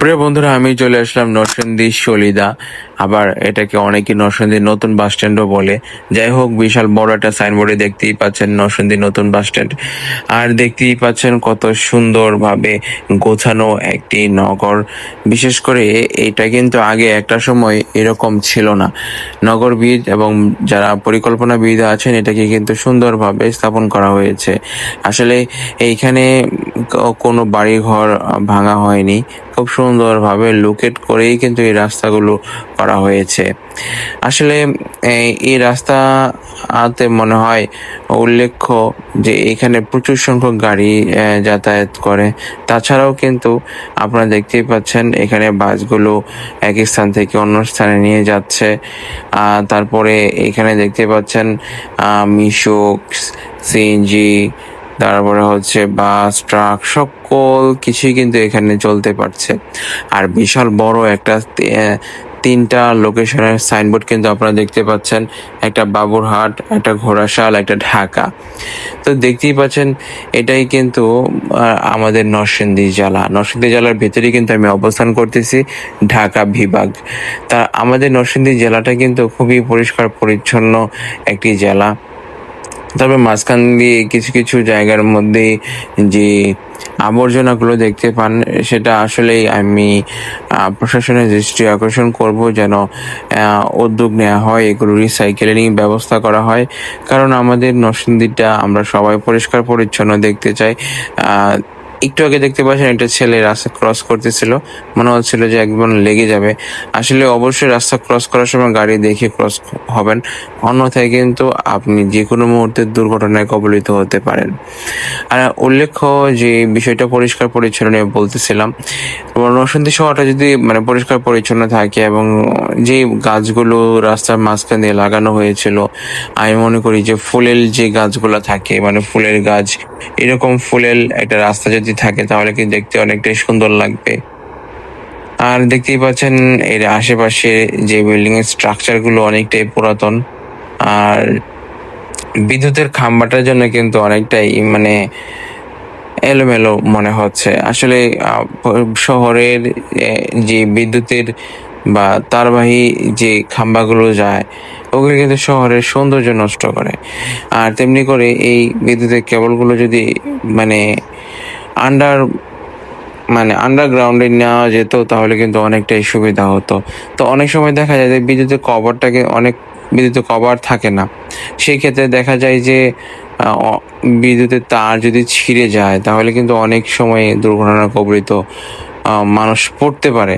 প্রিয় বন্ধুরা, আমি চলে আসলাম নরসিংদী সলিদা। আবার এটাকে অনেকে নরসিংদী নতুন বাস স্ট্যান্ডও বলে। যাই হোক, বিশাল বড় একটা সাইনবোর্ডে দেখতেই পাচ্ছেন নরসিংদী নতুন বাস স্ট্যান্ড। আর দেখতেই পাচ্ছেন কত সুন্দরভাবে গোছানো একটি নগর। বিশেষ করে এটা কিন্তু আগে একটা সময় এরকম ছিল না। নগরবিদ এবং যারা পরিকল্পনাবিদ আছেন, এটাকে কিন্তু সুন্দরভাবে স্থাপন করা হয়েছে। আসলে এইখানে কোনো বাড়িঘর ভাঙা হয়নি। খুব সুন্দরভাবে লোকেট করেই কিন্তু এই রাস্তাগুলো করা হয়েছে। আসলে, এই রাস্তাতে মনে হয় উল্লেখ্য যে এখানে প্রচুর সংখ্যক গাড়ি যাতায়াত করে। তাছাড়াও কিন্তু আপনারা দেখতেই পাচ্ছেন এখানে বাসগুলো এক স্থান থেকে অন্য স্থানে নিয়ে যাচ্ছে। তারপরে এখানে দেখতে পাচ্ছেন মিশো সিএনজি তারপরে হচ্ছে বাস, ট্রাক সকল কিছুই কিন্তু এখানে চলতে পারছে। আর বিশাল বড় একটা তিনটা লোকেশনের সাইনবোর্ড কিন্তু আপনারা দেখতে পাচ্ছেন। একটা বাবুরহাট, একটা ঘোড়াশাল, একটা ঢাকা। তো দেখতেই পাচ্ছেন, এটাই কিন্তু আমাদের নরসিংদী জেলা। নরসিংদী জেলার ভেতরেই কিন্তু আমি অবস্থান করতেছি, ঢাকা বিভাগ। তা আমাদের নরসিংদী জেলাটা কিন্তু খুবই পরিষ্কার পরিচ্ছন্ন একটি জেলা। তবে মাঝখান দিয়ে কিছু কিছু জায়গার মধ্যে যে আবর্জনাগুলো দেখতে পান, সেটা আসলেই আমি প্রশাসনের দৃষ্টি আকর্ষণ করব যেন উদ্যোগ নেওয়া হয়, এগুলো রিসাইকেলিং ব্যবস্থা করা হয়। কারণ আমাদের নরসিংদীটা আমরা সবাই পরিষ্কার পরিচ্ছন্ন দেখতে চাই। একটু আগে দেখতে পাচ্ছেন একটা ছেলে রাস্তা ক্রস করতেছিল। মনে হচ্ছিল যে একদম লেগে যাবে। আসলে অবশ্যই রাস্তা ক্রস করার সময় গাড়ি দেখে ক্রস হবেন। অন্যথায় কিন্তু আপনি যে কোনো মুহূর্তে দুর্ঘটনায় কবলিত হতে পারেন। আর উল্লেখ্য যে বিষয়টা পরিষ্কার পরিচ্ছন্ন বলতেছিলাম নরসিংদী শহরটা যদি মানে পরিষ্কার পরিচ্ছন্ন থাকে এবং যে গাছগুলো রাস্তার মাঝখান দিয়ে লাগানো হয়েছিল, আমি মনে করি যে ফুলের যে গাছগুলো থাকে মানে ফুলের গাছ, এরকম ফুলের একটা রাস্তা যদি থাকে, তাহলে কি দেখতে অনেকটাই সুন্দর লাগবে। আর দেখতেই পাচ্ছেন, এর আশেপাশে যে বিল্ডিং এর স্ট্রাকচারগুলো অনেকটাই পুরাতন। আর বিদ্যুতের খাম্বাটার জন্য কিন্তু অনেকটাই মানে এলোমেলো মনে হচ্ছে। আসলে শহরের যে বিদ্যুতের বা তারবাহী যে খাম্বাগুলো যায়, ওগুলো কিন্তু শহরের সৌন্দর্য নষ্ট করে। আর তেমনি করে এই বিদ্যুতের কেবলগুলো যদি মানে আন্ডার মানে আন্ডারগ্রাউন্ডে নেওয়া যেত, তাহলে কিন্তু অনেকটাই সুবিধা হতো। তো অনেক সময় দেখা যায় যে বিদ্যুতের কভারটাকে অনেক বিদ্যুতের কভার থাকে না। সেই ক্ষেত্রে দেখা যায় যে বিদ্যুতের তার যদি ছিঁড়ে যায়, তাহলে কিন্তু অনেক সময় দুর্ঘটনা কবলিত মানুষ পড়তে পারে।